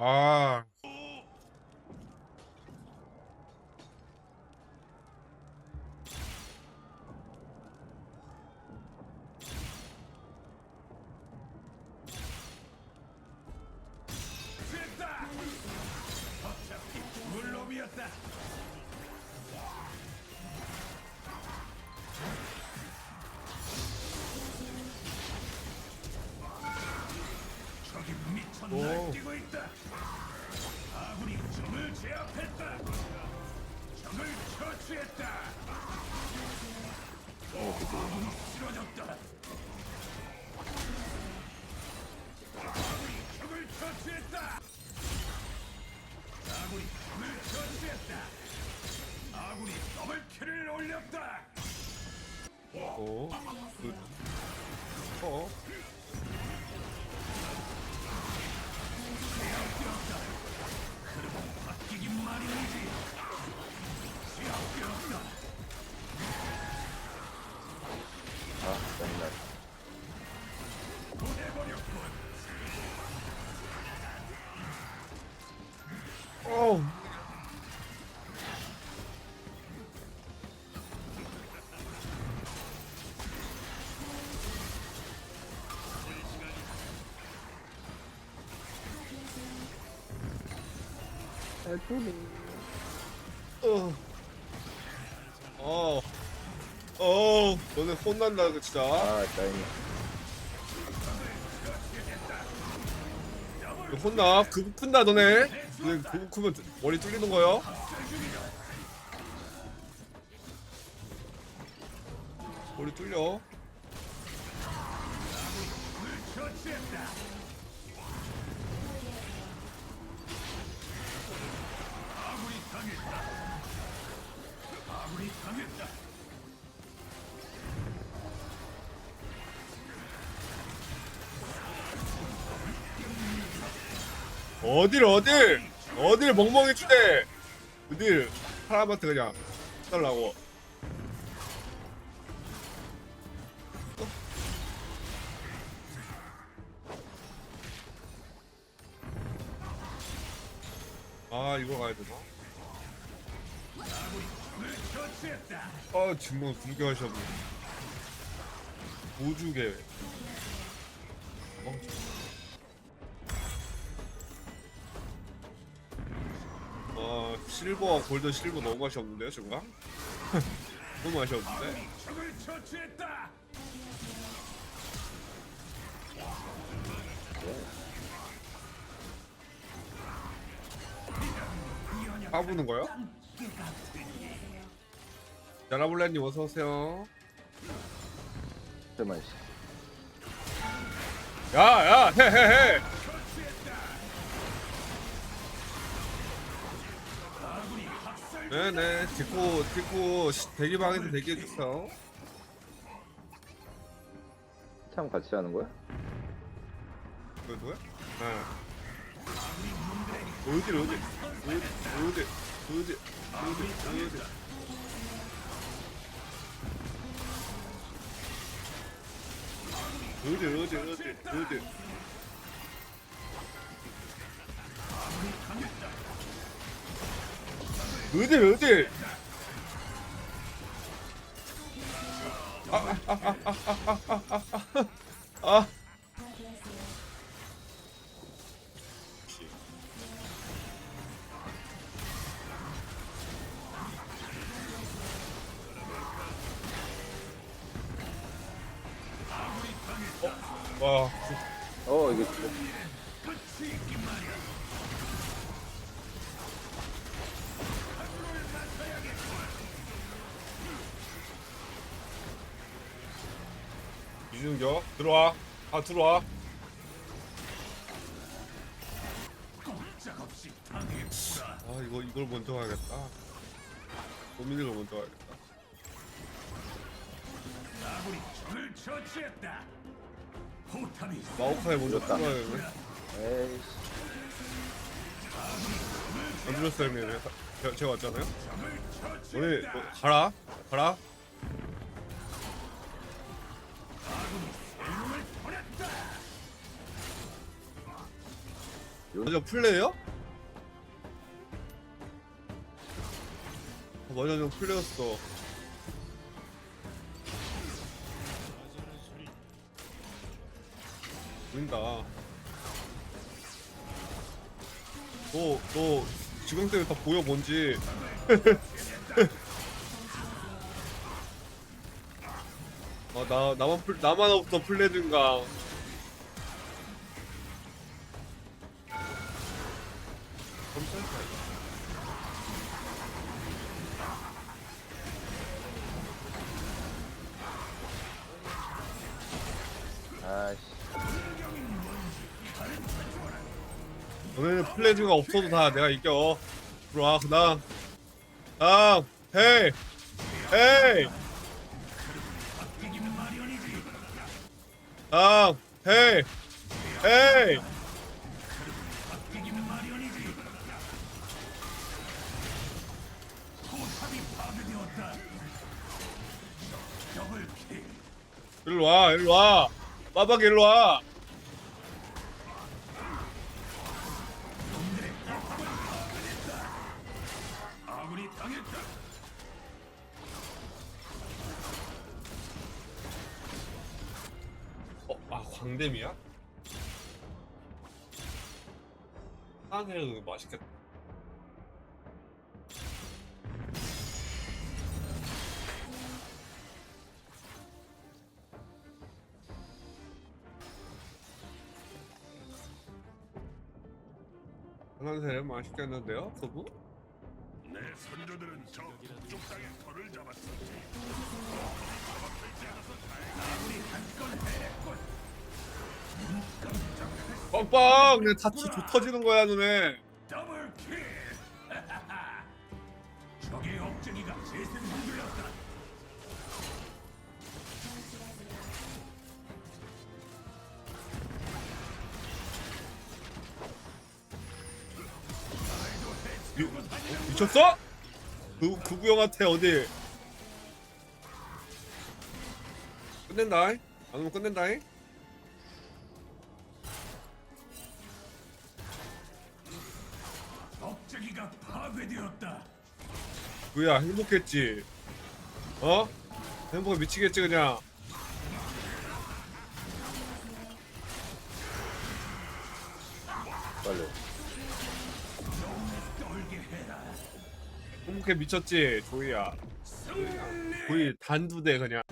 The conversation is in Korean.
아. 오. 있다. 아군이 적을 제압했다. 적을 처치했다. 아군이 쓰러졌다. 아군이 적을 처치했다. 아군이 적을 처치했다. 아군이 더블킬을 올렸다. 어. 그. 어. 어. 어. 어. 어. 너네 혼난다 그 진짜. 아, 짜증나. 이거 혼나. 그거 푼다 너네. 너네 그거 크면 머리 뚫리는 거요. 머리 뚫려. 아군이 당했다. 아군이 당했다. 어딜 어딜 어딜 멍멍이 주대. 어딜 사람한테 그냥 달라고. 아 이거 가야 되나? 아 두개 하셨네. 보주 계획. 어, 아 실버와 골드 실버 너무 맛이 없는데요 중간? 너무 맛이 없는데? 까부는 거요? 야라블레님 어서 오세요. 야야 해해해. 네네 듣고 듣고 시- 대기방에서 대기해 주세요. 참 같이 하는 거야? 그 누구야? 네. 어디 어디 어디 어디 어디 어디 어디 어디 어디 어디 어디 어디 어디 아 와, 어, 이게 이준경 들어와. 아 들어와. 아 이거 이걸 먼저 가야겠다. 고민을 먼저 가야겠다. 아군이 적을 처치했다. 포탑이 마오카이 먼저 늦었다. 들어야겠네. 에이씨. 안 들었어요, 형님. 제가, 왔잖아요. 적을 처치. 너네 너 가라, 가라. 먼저 플레이어? 먼저 좀 플레이였어. 보인다. 너, 너 지금 때문에 다 보여 뭔지. 아, 나, 나만 플, 나만 없어 플레든가 너네는 플레드가 없어도 다 내가 이겨. 들어와, 그다음. 다음, 헤이! 헤이! 다음, 헤이! 헤이! 일로 와, 일로 와! 빠박 일로 와! 어, 아, 광댐이야? 하늘은 맛있겠다. 하늘은 맛있겠는데요, 그거? 내 선조들은 저 북쪽 땅의 털을 잡았었지. 빵빵! 내 다치 조 터지는 거야, 너네. 더블 킬. 적의 억제기가 재생 흔들렸다. 미쳤어? 그, 그 구형한테 어디 끝낸다잉? 안 오면 끝낸다잉? 억제기가 파괴되었다. 그야 행복했지 어? 행복해 미치겠지 그냥 빨리. 행복해 미쳤지 조이야. 거의 단두대 그냥